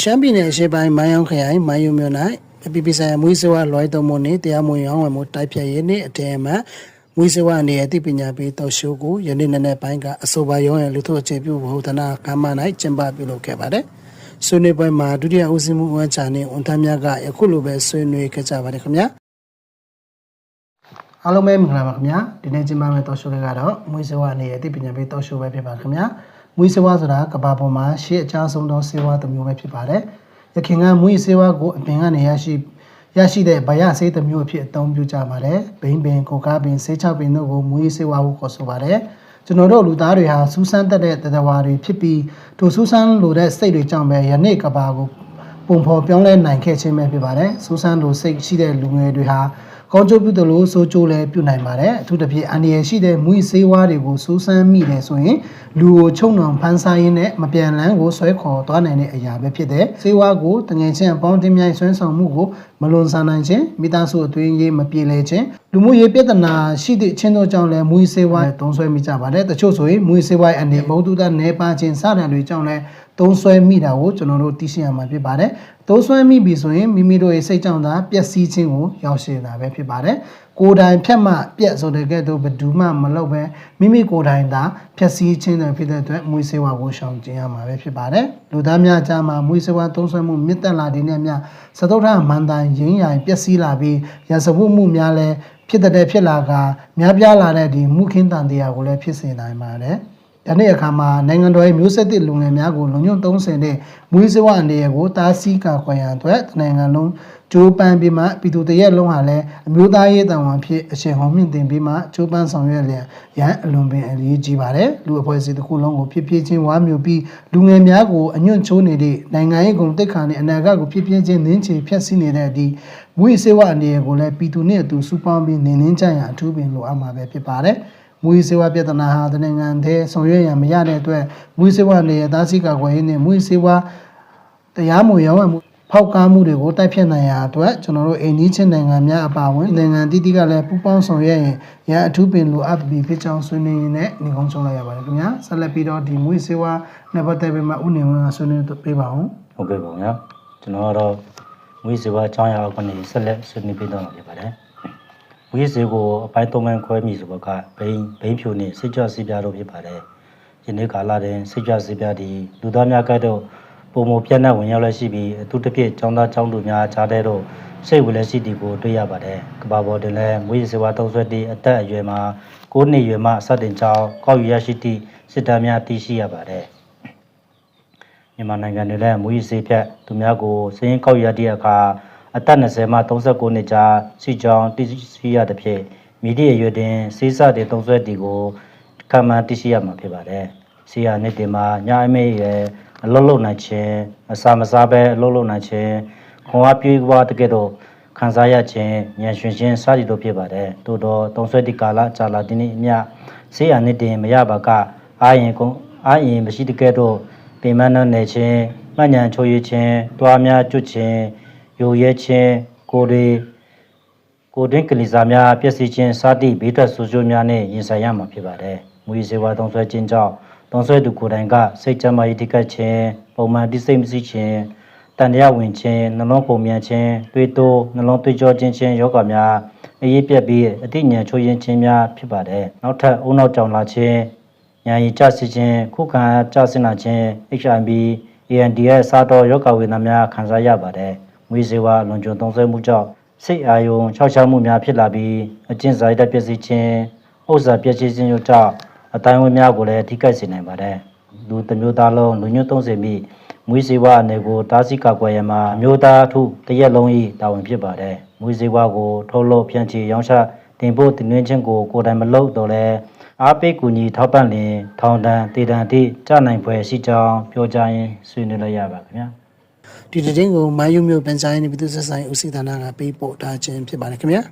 ရှမ်းပြည်နယ်အရှေ့ပိုင်းမိုင်းယောင်းခရိုင်မိုင်းယုံမြို့၌အပီပီဆိုင်မွေးစေဝါလွိုင်းတော်မွန်နှင့်တရားမဝင်ရောင်းဝယ်မှုတိုက်ဖြတ်ရေးနှင့်အတဲအမှန်မွေးစေဝါအနေအသိပညာပေးတောက်ရှိုးကိုယနေ့နေ့နဲ့ပိုင်းကအဆိုပါရောင်းရလူထုအခြေပြုဘဟုဒနာကမ္မ၌ကျင်းပပြုလုပ်ခဲ့ပါတယ်။ဆွေးနွေးပွဲမှာဒုတိယဦးစီးမှုဝန်ချာနှင့်ဝန်ထမ်းများကယခုလိုပဲဆွေးနွေးခဲ့ကြပါတယ်ခင်ဗျာ။အားလုံးပဲမင်္ဂလာပါခင်ဗျာဒီနေ့ကျင်းပမယ့်တောက်ရှိုးလေးကတော့မွေးစေဝါအနေအသိပညာပေးတောက်ရှိုးပဲဖြစ်ပါခင်ဗျာ။ မွေးစေဝါဆိုတာကဘာပေါ်မှာရှေ့အချားဆုံးသောစေဝါတစ်မျိုးပဲဖြစ်ပါတယ်။ရခင်ကမွေးစေဝါကိုအပင်ကနေရရှိရရှိတဲ့ဗယဆေးတစ်မျိုးအဖြစ်အသုံးပြုကြပါတယ်။ဘိန်းပင်ကိုကားပင်ဆေးချောက်ပင်တို့ကိုမွေးစေဝါဟုခေါ်ဆိုပါတယ်။ကျွန်တော်တို့လူသားတွေဟာစူးစမ်းတတ်တဲ့တတဝါတွေဖြစ်ပြီးထိုစူးစမ်းလိုတဲ့စိတ်တွေကြောင့်ပဲယနေ့ကဘာကိုပုံဖော်ပြောင်းလဲနိုင်ခဲ့ခြင်းပဲဖြစ်ပါတယ်။စူးစမ်းလိုစိတ်ရှိတဲ့လူငယ်တွေဟာ ကောင်းကျိုးပြုတယ်လို့ဆိုကြိုးလည်းပြုနိုင်ပါတယ်။အထူးသဖြင့်အန္တရာယ်ရှိတဲ့မွေးစေးဝါးတွေကိုစူးစမ်းမိတယ်ဆိုရင်လူကိုချုံနှောင်ဖန်ဆားရင်းနဲ့မပြန်လန်းကိုဆွဲခေါ်သွားနိုင်တဲ့အရာပဲဖြစ်တယ်။စေးဝါးကိုတငယ်ချင်းအပေါင်းအသင်းများဆွမ်းဆောင်မှုကိုမလွန်ဆန်နိုင်ခြင်းမိသားစုအတွင်းရေးမပြေလည်ခြင်းလူမှုရေးပြဿနာရှိတဲ့အချင်းတို့ကြောင့်လည်းမွေးစေးဝါးသုံးဆွဲမိကြပါတယ်။တချို့ဆိုရင်မွေးစေးဝါးအနေဘုဒ္ဓတနေပါခြင်းစတဲ့တွေကြောင့်လည်းသုံးဆွဲမိတာကိုကျွန်တော်တို့သိရှိရမှာဖြစ်ပါတယ်။သုံးဆွဲမိပြီဆိုရင်မိမိတို့ရဲ့စိတ်ကြောင့်သာပျက်စီးခြင်းကိုရောက်ရှိတာပဲဖြစ်ပါတယ်။ကိုယ်တိုင်ဖြတ်မှပြက်ဆိုတဲ့ကဲ့သို့ဘယ်သူမှမလုပ်ပဲမိမိကိုယ်တိုင်သာဖြက်စီးခြင်းတွေဖြစ်တဲ့အတွက်မွေးစေဝါကိုရှောင်ကျဉ်ရမှာပဲဖြစ်ပါတယ်။လူသားများကြားမှာမွေးစေဝါသုံးဆွဲမှုမြင့်တက်လာတဲ့နဲ့များသတုထမန္တန်ရင်းရိုင်ပျက်စီးလာပြီးရစဖို့မှုများလည်းဖြစ်တဲ့ဖြစ်လာကများပြားလာတဲ့ဒီမှုခင်းတန်တရားကိုလည်းဖြစ်စေနိုင်ပါတယ်။ ဒီနေ့အခါမှာနိုင်ငံတော်ရဲ့မျိုးဆက်သစ်လူငယ်များကိုလုံခြုံ30တဲ့မွေးစဝအနေရကိုတားဆီးကာကွယ်ရန်အတွက်နိုင်ငံလုံးကြိုးပမ်းပြီးမှပြည်သူတရက်လုံးဟာလည်းအမျိုးသားရေးတန်ဝန်ဖြစ်အရှင်ဟောင်းမြင့်တင်ပြီးမှကြိုးပမ်းဆောင်ရွက်လျက်ရန်အလွန်ပင်အရေးကြီးပါတယ်လူအဖွဲ့အစည်းတစ်ခုလုံးကိုဖြစ်ဖြစ်ချင်းဝါမျိုးပြီးလူငယ်များကိုအညွန့်ချိုးနေတဲ့နိုင်ငံရေးကုန်တိတ်ခါနဲ့အနာဂတ်ကိုဖြစ်ဖြစ်ချင်းနင်းချေဖျက်ဆီးနေတဲ့အဒီမွေးစေဝအနေရကိုလည်းပြည်သူနဲ့အတူစုပေါင်းပြီးနင်းနှင်းကြရန်အထူးပင်လိုအပ်မှာပဲဖြစ်ပါတယ် မွေးစေဝပြဿနာဟာတနိုင်ငံသေးဆောင်ရွက်ရန်မရတဲ့အတွက်မွေးစေဝနေရသားစီကာကွယ်ရေးနဲ့မွေးစေဝတရားမဝင်ရောင်းဝယ်မှုဖောက်ကားမှုတွေကိုတိုက်ဖြတ်နိုင်ရာအတွက်ကျွန်တော်တို့အိန္ဒိချင်းနိုင်ငံများအပါအဝင်နိုင်ငံတည်တည်ကလည်းပူးပေါင်းဆောင်ရွက်ရင်ရန်အထူးပင်လိုအပ်ပြီးဖြစ်ကြောင်းဆွေးနွေးရင်းနဲ့ညီကုန်းချုံလိုက်ရပါတယ်ခင်ဗျာဆက်လက်ပြီးတော့ဒီမွေးစေဝနဲ့ပတ်သက်ပြီးမှဥနေဝင်ကဆွေးနွေးပေးပါအောင်ဟုတ်ကဲ့ပါဗျာကျွန်တော်ကတော့မွေးစေဝါအကြောင်းအရာကိုနေဆက်လက်ဆွေးနွေးပေးတော့မှာဖြစ်ပါတယ် မွေးစေကိုအပိုင်းသုံးပိုင်းခွဲမိဆိုတော့ကဘိန်းဘိန်းဖြူနဲ့စိတ်ကြွစီးပြားတို့ဖြစ်ပါတယ်ယနေ့ကာလတွင်စိတ်ကြွစီးပြားဒီလူသားများကတော့ပုံမပြတ်နှက်ဝင်ရောက်လက်ရှိပြီးအထူးသဖြင့်ចောင်းသားចောင်းသူများကြားတဲ့တော့စိတ်ဝင်လက်ရှိတီကိုတွေ့ရပါတယ်ကဘာပေါ်တွင်လည်းမွေးစေဝါသုံးဆွဲတီအသက်အရွယ်မှာ9နှစ်ရွယ်မှစတင်ကြောင်းကောက်ယူရရှိသည့်စစ်တမ်းများသိရှိရပါတယ်မြန်မာနိုင်ငံတွေလည်းမူရည်စေဖြတ်သူများကိုစည်ရင်ကောက်ရတဲ့အခါ အသက်20မှ39နှစ်ကြားစီကြောင်းတည်ရှိရတဲ့ဖြင့်မိဒီအရွယ်တွင်စေးစတဲ့သုံးဆွဲတီကိုခံမှန်းတည်ရှိရမှာဖြစ်ပါတယ်။စီရနှစ်တင်မှာညအမေရဲ့အလုံးလုံးနိုင်ခြင်းအစာမစားဘဲအလုံးလုံးနိုင်ခြင်းခွန်အားပြေးပွားတကယ်တော့ခံစားရခြင်းဉာဏ်ရှင်ခြင်းစသည်တို့ဖြစ်ပါတယ်။သို့တော့သုံးဆွဲတီကာလကြာလာတဲ့နေ့အမျှစေရနှစ်တင်မရပါကအာရင်ကုန်းအာရင်မရှိတကယ်တော့ပင်မနှံ့နေခြင်းမှတ်ဉဏ်ချိုးရခြင်းတွားများကျွတ်ခြင်း ယိုရဲခြင်းကိုယ်တွေကိုယ်တွင်းကလေးစားများပျက်စီးခြင်းစသည့်ဘေးထွက်ဆိုးကျိုးများနဲ့ရင်ဆိုင်ရမှာဖြစ်ပါတယ်။မူရစေဝါသုံးဆွဲခြင်းကြောင့်သုံးဆွဲသူကိုယ်တိုင်ကစိတ်ကြမ်းမာရေးထိခိုက်ခြင်းပုံမှန်တိစိတ်မရှိခြင်းတန်တရားဝင်ခြင်းနှလုံးပုံမြန်ခြင်းတွေးတိုးနှလုံးသွေးကြောခြင်းခြင်းယောဂများအရေးပြက်ပြီးအတိညာချိုးယဉ်ခြင်းများဖြစ်ပါတယ်။နောက်ထပ်အုံနောက်ကြောင်လာခြင်းညာရီကြစီခြင်းခုခံကြဆင်းလာခြင်း HIV ANDS စားတော်ယောဂဝေဒနာများခံစားရပါတယ်။ မွေးစေဝါလွန်ကျွံသုံးဆွဲမှုကြောင့်စိတ်အာယုံခြောက်ခြားမှုများဖြစ်လာပြီးအကျင့်စာရိတ္တပျက်စီးခြင်းဥစ္စာပျက်စီးခြင်းတို့ကြောင့်အတိုင်းဝန်းများကိုလည်းထိခိုက်စေနိုင်ပါတယ်။လူတစ်မျိုးသားလုံးလူညွတ်30မိမွေးစေဝါအနေကိုတားဆီးကာကွယ်ရမှာအမျိုးသားအထုတရက်လုံး၏တာဝန်ဖြစ်ပါတယ်။မွေးစေဝါကိုထုတ်လုပ်ဖြန့်ချီရောင်းချတင်ပို့တင်သွင်းခြင်းကိုကိုယ်တိုင်မလုပ်တော့လဲအားပေးကူညီထောက်ပံ့လင်ထောင်ဒဏ်တည်တံအထိကြာနိုင်ဖွယ်ရှိကြောင်းပြောကြားရင်းဆွေးနွေးလိုက်ရပါခင်ဗျာ ဒီတည်င်းကိုမိုင်းယုံမျိုးပန်ဆိုင်နေပြည်သူ့ဆက်ဆိုင်ဦးစီးဌာနကပေးပို့ထားခြင်းဖြစ်ပါတယ်ခင်ဗျာ